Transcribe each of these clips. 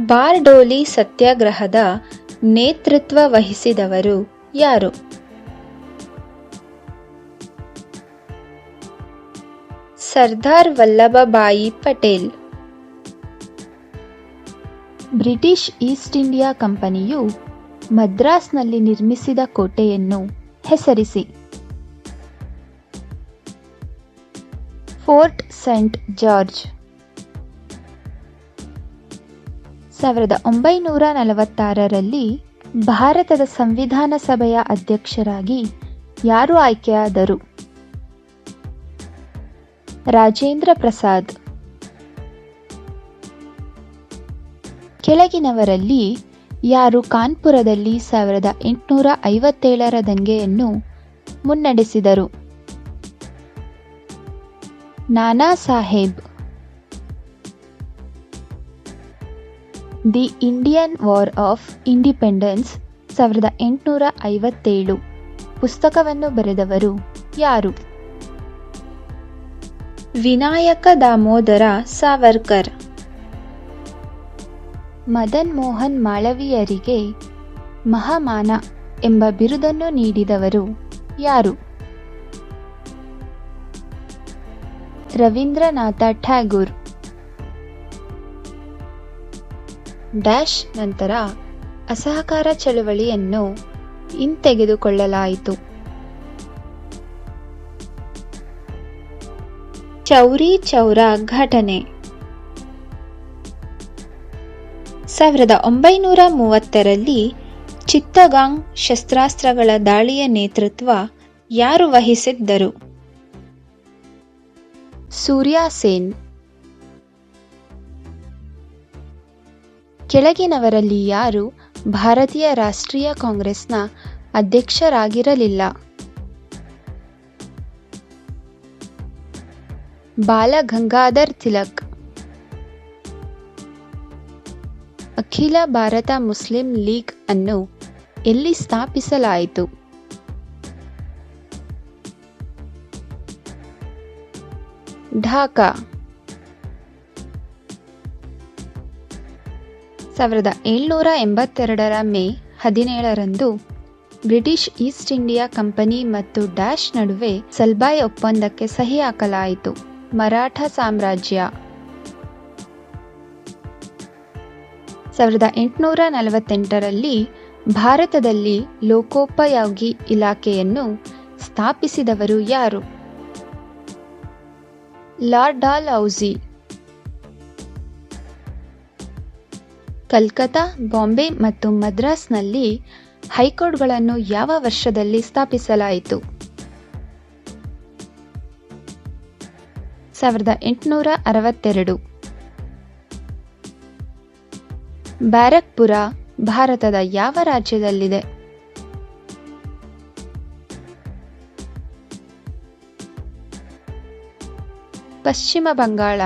ಬಾರ್ಡೋಲಿ ಸತ್ಯಾಗ್ರಹದ ನೇತೃತ್ವ ವಹಿಸಿದವರು ಯಾರು? Sardar Vallabhbhai Patel. British East India ಕಂಪನಿಯು ಮದ್ರಾಸ್ನಲ್ಲಿ ನಿರ್ಮಿಸಿದ ಕೋಟೆಯನ್ನು ಹೆಸರಿಸಿ. Fort Saint George. ಸಾವಿರದ ಒಂಬೈನೂರ ನಲವತ್ತಾರರಲ್ಲಿ ಭಾರತದ ಸಂವಿಧಾನ ಸಭೆಯ ಅಧ್ಯಕ್ಷರಾಗಿ ಯಾರು ಆಯ್ಕೆಯಾದರು? ರಾಜೇಂದ್ರ ಪ್ರಸಾದ್. ಕೆಳಗಿನವರಲ್ಲಿ ಯಾರು ಕಾನ್ಪುರದಲ್ಲಿ ಸಾವಿರದ ಎಂಟುನೂರ ಐವತ್ತೇಳರ ದಂಗೆಯನ್ನು ಮುನ್ನಡೆಸಿದರು? Nana Saheb. The Indian war of independence ಸಾವಿರದ ಎಂಟುನೂರ ಐವತ್ತೇಳು. ಪುಸ್ತಕವನ್ನು ಬರೆದವರು ಯಾರು? ವಿನಾಯಕ ದಾಮೋದರ ಸಾವರ್ಕರ್. ಮದನ್ ಮೋಹನ್ ಮಾಳವಿಯರಿಗೆ ಮಹಾಮಾನ ಎಂಬ ಬಿರುದನ್ನು ನೀಡಿದವರು ಯಾರು? ರವೀಂದ್ರನಾಥ ಟ್ಯಾಗೂರ್ ಡ್ಯಾಶ್ ನಂತರ ಅಸಹಕಾರ ಚಳವಳಿಯನ್ನು ಹಿಂತೆಗೆದುಕೊಳ್ಳಲಾಯಿತು. ಚೌರಿ ಚೌರ ಘಟನೆ. ಸಾವಿರದ ಒಂಬೈನೂರ ಮೂವತ್ತರಲ್ಲಿ ಚಿತ್ತಗಾಂಗ್ ಶಸ್ತ್ರಾಸ್ತ್ರಗಳ ದಾಳಿಯ ನೇತೃತ್ವ ಯಾರು ವಹಿಸಿದ್ದರು? ಸೂರ್ಯ ಸೇನ್. ಕೆಳಗಿನವರಲ್ಲಿ ಯಾರು ಭಾರತೀಯ ರಾಷ್ಟ್ರೀಯ ಕಾಂಗ್ರೆಸ್ನ ಅಧ್ಯಕ್ಷರಾಗಿರಲಿಲ್ಲ. ಬಾಲ ಗಂಗಾಧರ್ ತಿಲಕ್, ಅಖಿಲ ಭಾರತ ಮುಸ್ಲಿಂ ಲೀಗ್ ಅನ್ನು ಎಲ್ಲಿ ಸ್ಥಾಪಿಸಲಾಯಿತು? ಢಾಕಾ ಸಾವಿರದ ಏಳ್ನೂರ ಎಂಬತ್ತೆರಡರ ಮೇ ಹದಿನೇಳರಂದು ಬ್ರಿಟಿಷ್ ಈಸ್ಟ್ ಇಂಡಿಯಾ ಕಂಪನಿ ಮತ್ತು ಡ್ಯಾಶ್ ನಡುವೆ ಸಲ್ಬಾಯ್ ಒಪ್ಪಂದಕ್ಕೆ ಸಹಿ ಹಾಕಲಾಯಿತು. ಮರಾಠ ಸಾಮ್ರಾಜ್ಯ. ಸಾವಿರದ ಎಂಟುನೂರ ನಲವತ್ತೆಂಟರಲ್ಲಿ ಭಾರತದಲ್ಲಿ ಲೋಕೋಪಯೋಗಿ ಇಲಾಖೆಯನ್ನು ಸ್ಥಾಪಿಸಿದವರು ಯಾರು? ಲಾರ್ಡ್ ಡಾಲ್ ಕಲ್ಕತ್ತಾ, ಬಾಂಬೆ ಮತ್ತು ಮದ್ರಾಸ್ನಲ್ಲಿ ಹೈಕೋರ್ಟ್ಗಳನ್ನು ಯಾವ ವರ್ಷದಲ್ಲಿ ಸ್ಥಾಪಿಸಲಾಯಿತು? ಸಾವಿರದ ಎಂಟುನೂರ ಅರವತ್ತೆರಡು. ಬ್ಯಾರಕ್ಪುರ ಭಾರತದ ಯಾವ ರಾಜ್ಯದಲ್ಲಿದೆ? ಪಶ್ಚಿಮ ಬಂಗಾಳ.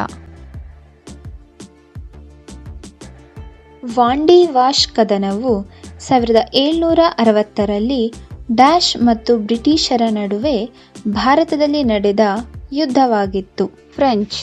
ವಾಂಡಿ ವಾಶ್ ಕದನವು ಸಾವಿರದ ಏಳ್ನೂರ ಅರವತ್ತರಲ್ಲಿ ಡ್ಯಾಶ್ ಮತ್ತು ಬ್ರಿಟಿಷರ ನಡುವೆ ಭಾರತದಲ್ಲಿ ನಡೆದ ಯುದ್ಧವಾಗಿತ್ತು. ಫ್ರೆಂಚ್